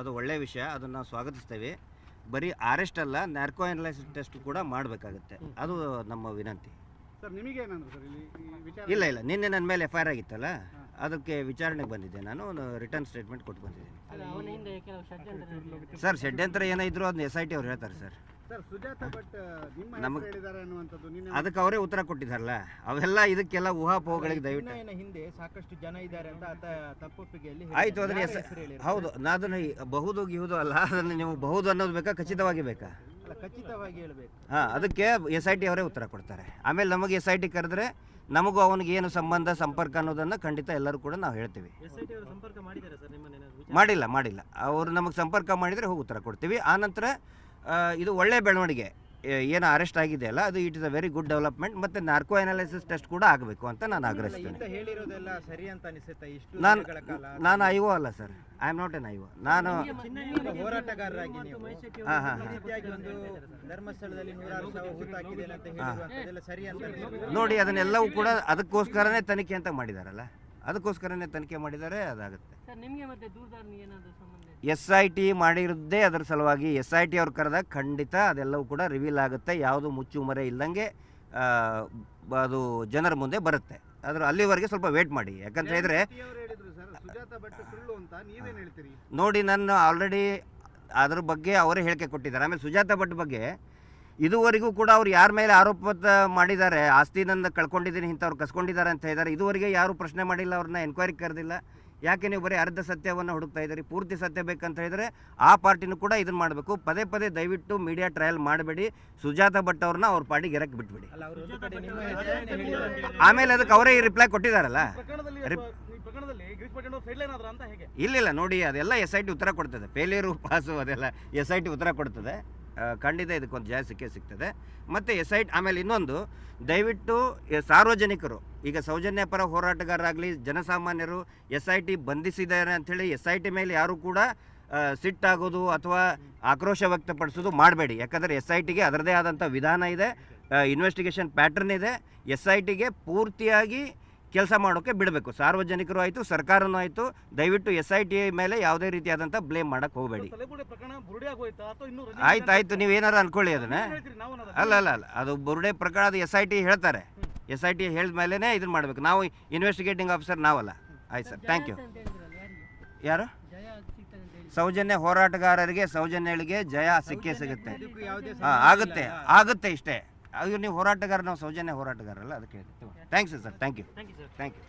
ಅದು ಒಳ್ಳೆಯ ವಿಷಯ ಅದನ್ನು ಸ್ವಾಗತಿಸ್ತೇವೆ. ಬರೀ ಅರೆಸ್ಟ್ ಅಲ್ಲ ನ್ಯಾರ್ಕೋ ಅನಲೈಸಿಸ್ ಟೆಸ್ಟ್ ಕೂಡ ಮಾಡಬೇಕಾಗುತ್ತೆ. ಅದು ನಮ್ಮ ವಿನಂತಿ. ಸರ್ ನಿಮಗೆ ಸರ್ ಇಲ್ಲಿ ವಿಚಾರ? ಇಲ್ಲ ಇಲ್ಲ ನಿನ್ನೆ ನನ್ನ ಮೇಲೆ ಎಫ್ ಐ ಆರ್ ಆಗಿತ್ತಲ್ಲ? ಅದಕ್ಕೆ ವಿಚಾರಣೆಗೆ ಬಂದಿದ್ದೆ ನಾನು ರಿಟರ್ನ್ ಸ್ಟೇಟ್ಮೆಂಟ್ ಕೊಟ್ಟು ಬಂದಿದ್ದೀನಿ. ಸರ್ ಷಡ್ಯಂತ್ರ ಸರ್ ಷಡ್ಯಂತ್ರ ಏನಿದ್ರು ಅದನ್ನ ಎಸ್ ಐ ಟಿ ಅವ್ರು ಹೇಳ್ತಾರೆ ಸರ್. ನಮಗ್- ಅದಕ್ಕೆ ಅವರೇ ಉತ್ತರ ಕೊಟ್ಟಿದ್ದಾರಲ್ಲ ಅವೆಲ್ಲ ಇದಕ್ಕೆಲ್ಲ ಊಹಾಪೋಹಗಳಿಗೆ ದಯವಿಟ್ಟು. ಹಿಂದೆ ಸಾಕಷ್ಟು ಜನ ಇದ್ದಾರೆ ಅಂತ ತಪ್ಪೊಪ್ಪಿಗೆಯಲ್ಲಿ ಆಯ್ತು ಅದನ್ನ ಹೌದು ಅದನ್ನ ಬಹುದು ಗಿಹುದು ಅಲ್ಲ ಅದನ್ನ ನೀವು ಬಹುದು ಅನ್ನೋದು ಬೇಕಾ ಖಚಿತವಾಗಿ ಬೇಕಾ? ಅಲ್ಲ ಖಚಿತವಾಗಿ ಹೇಳಬೇಕು. ಹಾಂ ಅದಕ್ಕೆ ಎಸ್ ಐ ಟಿ ಅವರೇ ಉತ್ತರ ಕೊಡ್ತಾರೆ. ಆಮೇಲೆ ನಮಗೆ ಎಸ್ ಐ ಟಿ ಕರೆದ್ರೆ ನಮಗೂ ಅವನಿಗೆ ಏನು ಸಂಬಂಧ ಸಂಪರ್ಕ ಅನ್ನೋದನ್ನು ಖಂಡಿತ ಎಲ್ಲರೂ ಕೂಡ ನಾವು ಹೇಳ್ತೀವಿ. ಮಾಡಿಲ್ಲ ಮಾಡಿಲ್ಲ. ಅವರು ನಮಗೆ ಸಂಪರ್ಕ ಮಾಡಿದರೆ ಹೋಗಿ ಉತ್ತರ ಕೊಡ್ತೀವಿ. ಆನಂತರ ಇದು ಒಳ್ಳೆಯ ಬೆಳವಣಿಗೆ. ಏ- ಏನು ಅರೆಸ್ಟ್ ಆಗಿದೆ ಅಲ್ಲ ಅದು it is a very good development ಮತ್ತು ನಾರ್ಕೋ ಅನಾಲಿಸಿಸ್ ಟೆಸ್ಟ್ ಕೂಡ ಆಗಬೇಕು ಅಂತ ನಾನು ಆಗ್ರಹಿಸ್ತೇನೆ. ಇಂತ ಸರಿ ಅಂತ ಅನಿಸುತ್ತಾ? ಇಷ್ಟು ನಾನು ನಾನು ಐವೋ ಅಲ್ಲ sir I am not an Ivo ನಾನು ಹೋರಾಟಗಾರರಾಗಿ ಹಾಂ ಹಾಂ ನೋಡಿ ಅದನ್ನೆಲ್ಲವೂ ಕೂಡ ಅದಕ್ಕೋಸ್ಕರನೇ ತನಿಖೆ ಅಂತ ಮಾಡಿದಾರಲ್ಲ. ಅದಕ್ಕೋಸ್ಕರನೇ ತನಿಖೆ ಮಾಡಿದ್ದಾರೆ ಅದಾಗುತ್ತೆ. ಎಸ್ ಐ ಟಿ ಮಾಡಿರೋದೇ ಅದರ ಸಲುವಾಗಿ ಎಸ್ ಐ ಟಿ ಅವ್ರು ಕರೆದಾಗ ಖಂಡಿತ ಅದೆಲ್ಲವೂ ಕೂಡ ರಿವೀಲ್ ಆಗುತ್ತೆ. ಯಾವುದು ಮುಚ್ಚುಮರೆ ಮರೆ ಆ, ಅದು ಜನರ ಮುಂದೆ ಬರುತ್ತೆ. ಅದ್ರ ಅಲ್ಲಿವರೆಗೆ ಸ್ವಲ್ಪ ವೇಟ್ ಮಾಡಿ. ಯಾಕಂತ ಹೇಳಿದ್ರೆ ನೋಡಿ ನಾನು ಆಲ್ರೆಡಿ ಅದ್ರ ಬಗ್ಗೆ ಅವರೇ ಹೇಳಿಕೆ ಕೊಟ್ಟಿದ್ದಾರೆ. ಆಮೇಲೆ ಸುಜಾತ ಭಟ್ ಬಗ್ಗೆ ಇದುವರೆಗೂ ಕೂಡ ಅವ್ರು ಯಾರ ಮೇಲೆ ಆರೋಪ ಮಾಡಿದ್ದಾರೆ ಆಸ್ತಿ ನನ್ನ ಕಳ್ಕೊಂಡಿದ್ದೀನಿ ಇಂಥವ್ರು ಕಸ್ಕೊಂಡಿದ್ದಾರೆ ಅಂತ ಹೇಳಿದ್ದಾರೆ. ಇದುವರೆಗೆ ಯಾರು ಪ್ರಶ್ನೆ ಮಾಡಿಲ್ಲ ಅವ್ರನ್ನ ಎನ್ಕ್ವೈರಿ ಕರೆದಿಲ್ಲ. ಯಾಕೆ ನೀವು ಬರೀ ಅರ್ಧ ಸತ್ಯವನ್ನು ಹುಡುಕ್ತಾ ಇದ್ದೀರಿ? ಪೂರ್ತಿ ಸತ್ಯ ಬೇಕಂತ ಹೇಳಿದರೆ ಆ ಪಾರ್ಟಿನೂ ಕೂಡ ಇದನ್ನ ಮಾಡಬೇಕು. ಪದೇ ಪದೇ ದಯವಿಟ್ಟು ಮೀಡಿಯಾ ಟ್ರಯಲ್ ಮಾಡಬೇಡಿ. ಸುಜಾತ ಭಟ್ ಅವ್ರನ್ನ ಅವ್ರ ಪಾರ್ಟಿಗೆ ಎರಕ್ಕೆ ಬಿಟ್ಬಿಡಿ. ಆಮೇಲೆ ಅದಕ್ಕೆ ಅವರೇ ಈ ರಿಪ್ಲೈ ಕೊಟ್ಟಿದ್ದಾರಲ್ಲ? ಹೇಗೆ? ಇಲ್ಲಿಲ್ಲ ನೋಡಿ ಅದೆಲ್ಲ ಎಸ್ ಐ ಟಿ ಉತ್ತರ ಕೊಡ್ತದೆ. ಫೇಲಿಯರು ಪಾಸು ಅದೆಲ್ಲ ಎಸ್ ಐ ಟಿ ಉತ್ತರ ಕೊಡ್ತದೆ. ಖಂಡಿತ ಇದಕ್ಕೊಂದು ಜಯ ಸಿಕ್ಕೇ ಸಿಗ್ತದೆ. ಮತ್ತು ಎಸ್ ಐ ಆಮೇಲೆ ಇನ್ನೊಂದು, ದಯವಿಟ್ಟು ಸಾರ್ವಜನಿಕರು, ಈಗ ಸೌಜನ್ಯ ಪರ ಹೋರಾಟಗಾರರಾಗಲಿ, ಜನಸಾಮಾನ್ಯರು ಎಸ್ ಐ ಟಿ ಬಂಧಿಸಿದ್ದಾರೆ ಅಂಥೇಳಿ ಎಸ್ ಐ ಟಿ ಮೇಲೆ ಯಾರು ಕೂಡ ಸಿಟ್ಟಾಗೋದು ಅಥವಾ ಆಕ್ರೋಶ ವ್ಯಕ್ತಪಡಿಸೋದು ಮಾಡಬೇಡಿ. ಯಾಕಂದರೆ ಎಸ್ ಐ ಟಿಗೆ ಅದರದೇ ಆದಂಥ ವಿಧಾನ ಇದೆ. ಇನ್ವೆಸ್ಟಿಗೇಷನ್ ಪ್ಯಾಟರ್ನ್ ಇದೆ. ಎಸ್ ಐ ಟಿಗೆ ಪೂರ್ತಿಯಾಗಿ ಕೆಲಸ ಮಾಡೋಕ್ಕೆ ಬಿಡಬೇಕು. ಸಾರ್ವಜನಿಕರು ಆಯಿತು ಸರ್ಕಾರನೂ ಆಯಿತು ದಯವಿಟ್ಟು ಎಸ್ ಐ ಟಿ ಮೇಲೆ ಯಾವುದೇ ರೀತಿಯಾದಂಥ ಬ್ಲೇಮ್ ಮಾಡೋಕ್ಕೆ ಹೋಗಬೇಡಿ. ಆಯ್ತು ಆಯಿತು ನೀವು ಏನಾರು ಅನ್ಕೊಳ್ಳಿ ಅದನ್ನ. ಅಲ್ಲ ಅಲ್ಲ ಅಲ್ಲ ಅದು ಬುರುಡೆ ಪ್ರಕರಣ ಅದು ಎಸ್ ಐ ಟಿ ಹೇಳ್ತಾರೆ. ಎಸ್ ಐ ಟಿ ಹೇಳಿದ ಮೇಲೇ ಇದನ್ನು ಮಾಡಬೇಕು. ನಾವು ಇನ್ವೆಸ್ಟಿಗೇಟಿಂಗ್ ಆಫೀಸರ್ ನಾವಲ್ಲ. ಆಯ್ತು ಸರ್ ಥ್ಯಾಂಕ್ ಯು ಯಾರು? ಸೌಜನ್ಯ ಹೋರಾಟಗಾರರಿಗೆ ಸೌಜನ್ಯಗಳಿಗೆ ಜಯ ಸಿಕ್ಕೇ ಸಿಗುತ್ತೆ. ಹಾಂ ಆಗುತ್ತೆ ಆಗುತ್ತೆ ಇಷ್ಟೇ. ಅದು ನೀವು ಹೋರಾಟಗಾರ ನಾವು ಸೌಜನ್ಯ ಹೋರಾಟಗಾರಲ್ಲ ಅದಕ್ಕೆ thanks sir thank you thank you sir thank you